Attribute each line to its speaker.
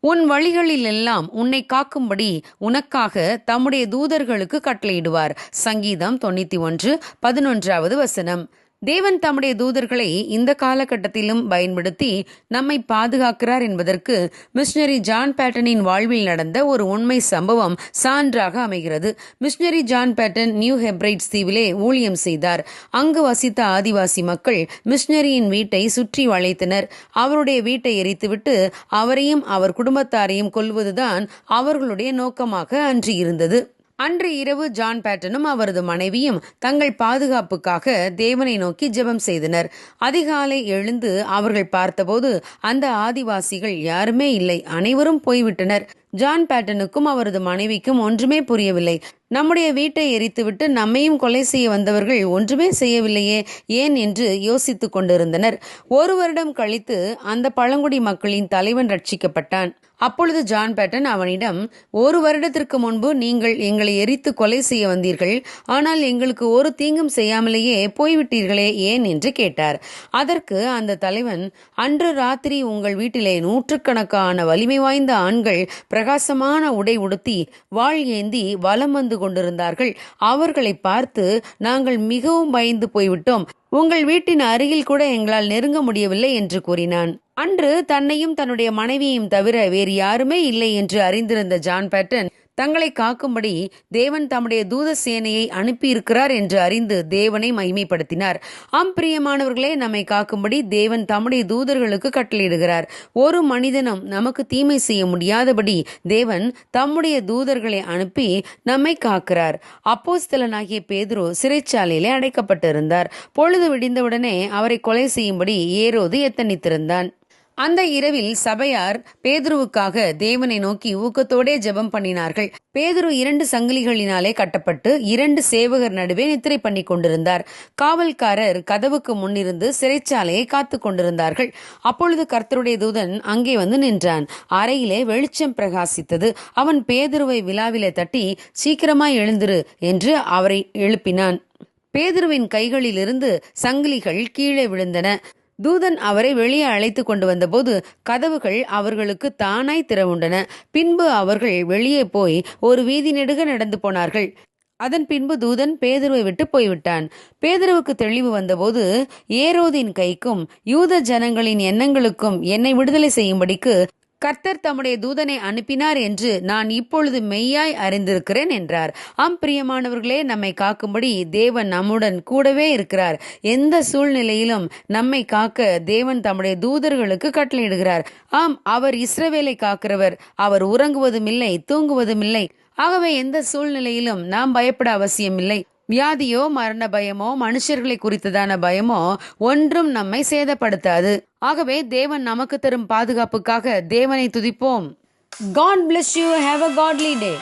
Speaker 1: உன் வழிகளில் எல்லாம் உன்னை காக்கும்படி உனக்காக தம்முடைய தூதர்களுக்கு கட்டளையிடுவார். சங்கீதம் தொண்ணூத்தி ஒன்று பதினொன்றாவது வசனம். தேவன் தம்முடைய தூதர்களை இந்த காலகட்டத்திலும் பயன்படுத்தி நம்மை பாதுகாக்கிறார் என்பதற்கு மிஷினரி ஜான் பேட்டனின் வாழ்வில் நடந்த ஒரு உண்மை சம்பவம் சான்றாக அமைகிறது. Missionary John Paton New Hebrides தீவிலே ஊழியம் செய்தார். அங்கு வசித்த ஆதிவாசி மக்கள் மிஷினரியின் வீட்டை சுற்றி வளைத்தனர். அவருடைய வீட்டை எரித்துவிட்டு அவரையும் அவர் குடும்பத்தாரையும் கொல்வதுதான் அவர்களுடைய நோக்கமாக அன்று இருந்தது அன்று இரவு ஜான் பேட்டனும் அவரது மனைவியும் தங்கள் பாதுகாப்புக்காக தேவனை நோக்கி ஜெபம் செய்தனர். அதிகாலை எழுந்து அவர்கள் பார்த்தபோது அந்த ஆதிவாசிகள் யாருமே இல்லை அனைவரும் போய்விட்டனர். ஜான் பேட்டனுக்கும் அவரது மனைவிக்கும் ஒன்றுமே புரியவில்லை. நம்முடைய வீட்டை எரித்துவிட்டு நம்மையும் கொலை செய்ய வந்தவர்கள் ஒன்றுமே செய்யவில்லையே ஏன் என்று யோசித்துக் கொண்டிருந்தனர். ஒரு வருடம் கழித்து அந்த பழங்குடி மக்களின் தலைவன் ரட்சிக்கப்பட்டான். அப்பொழுது ஜான் பேட்டன் அவனிடம் ஒரு வருடத்திற்கு முன்பு நீங்கள் எங்களை எரித்து கொலை செய்ய வந்தீர்கள். ஆனால் எங்களுக்கு ஒரு தீங்கும் செய்யாமலேயே போய்விட்டீர்களே ஏன்? என்று கேட்டார். அதற்கு அந்த தலைவன் அன்று ராத்திரி உங்கள் வீட்டிலே நூற்றுக்கணக்கான வலிமை வாய்ந்த ஆண்கள் பிரகாசமான உடை உடுத்தி வாழ் ஏந்தி வலம் வந்து கொண்டிருந்தார்கள். அவர்களை பார்த்து நாங்கள் மிகவும் பயந்து போய்விட்டோம். உங்கள் வீட்டின் அருகில் கூட எங்களால் நெருங்க முடியவில்லை என்று கூறினான். அன்று தன்னையும் தன்னுடைய மனைவியையும் தவிர வேறு யாருமே இல்லை என்று அறிந்திருந்த ஜான் பேட்டன் தங்களை காக்கும்படி தேவன் தம்முடைய தூத சேனையை அனுப்பியிருக்கிறார் என்று அறிந்து தேவனை மகிமைப்படுத்தினார். ஆம் பிரியமானவர்களே நம்மை காக்கும்படி தேவன் தம்முடைய தூதர்களுக்கு கட்டளையிடுகிறார். ஒரு மனிதனும் நமக்கு தீமை செய்ய முடியாதபடி தேவன் தம்முடைய தூதர்களை அனுப்பி நம்மை காக்கிறார். அப்போஸ்தலனாகிய பேதுரு சிறைச்சாலையிலே அடைக்கப்பட்டிருந்தார். பொழுது விடிந்தவுடனே அவரை கொலை செய்யும்படி ஏரோது எத்தனித்திருந்தான். அந்த இரவில் சபையார் பேதுருவுக்காக தேவனை நோக்கி ஊக்கத்தோடே ஜெபம் பண்ணினார்கள். பேதுரு இரண்டு சங்கிலிகளினாலே கட்டப்பட்டு இரண்டு சேவகர் நடுவே நித்திரை பண்ணி கொண்டிருந்தார். காவல்காரர் கதவுக்கு முன்னிருந்து சிறைச்சாலையை காத்து கொண்டிருந்தார்கள். அப்பொழுது கர்த்தருடைய தூதன் அங்கே வந்து நின்றான். அறையிலே வெளிச்சம் பிரகாசித்தது. அவன் பேதுருவை விழாவிலே தட்டி சீக்கிரமாய் எழுந்திரு என்று அவரை எழுப்பினான். பேதுருவின் கைகளிலிருந்து சங்கிலிகள் கீழே விழுந்தன. தூதன் அவரை வெளியே அழைத்து கொண்டு வந்தபோது கதவுகள் அவர்களுக்கு தானாய் திறவுண்டன. பின்பு அவர்கள் வெளியே போய் ஒரு வீதி நெடுக நடந்து போனார்கள். அதன் பின்பு தூதன் பேதுருவை விட்டு போய்விட்டான். பேதுருவுக்கு தெளிவு வந்தபோது ஏரோதின் கைக்கும் யூத ஜனங்களின் எண்ணங்களுக்கும் என்னை விடுதலை செய்யும்படிக்கு கர்த்தர் தம்முடைய தூதனை அனுப்பினார் என்று நான் இப்பொழுது மெய்யாய் அறிந்திருக்கிறேன் என்றார். ஆம் பிரியமானவர்களே நம்மை காக்கும்படி தேவன் நம்முடன் கூடவே இருக்கிறார். எந்த சூழ்நிலையிலும் நம்மை காக்க தேவன் தம்முடைய தூதர்களுக்கு கட்டளையிடுகிறார். ஆம் அவர் இஸ்ரவேலை காக்கிறவர். அவர் உறங்குவதும் இல்லை தூங்குவதும் இல்லை ஆகவே எந்த சூழ்நிலையிலும் நாம் பயப்பட அவசியமில்லை. வியாதியோ மரண பயமோ மனுஷர்களை குறித்ததான பயமோ ஒன்றும் நம்மை சேதப்படுத்தாது. ஆகவே தேவன் நமக்கு தரும் பாதுகாப்புக்காக தேவனை துதிப்போம். God bless you have a godly day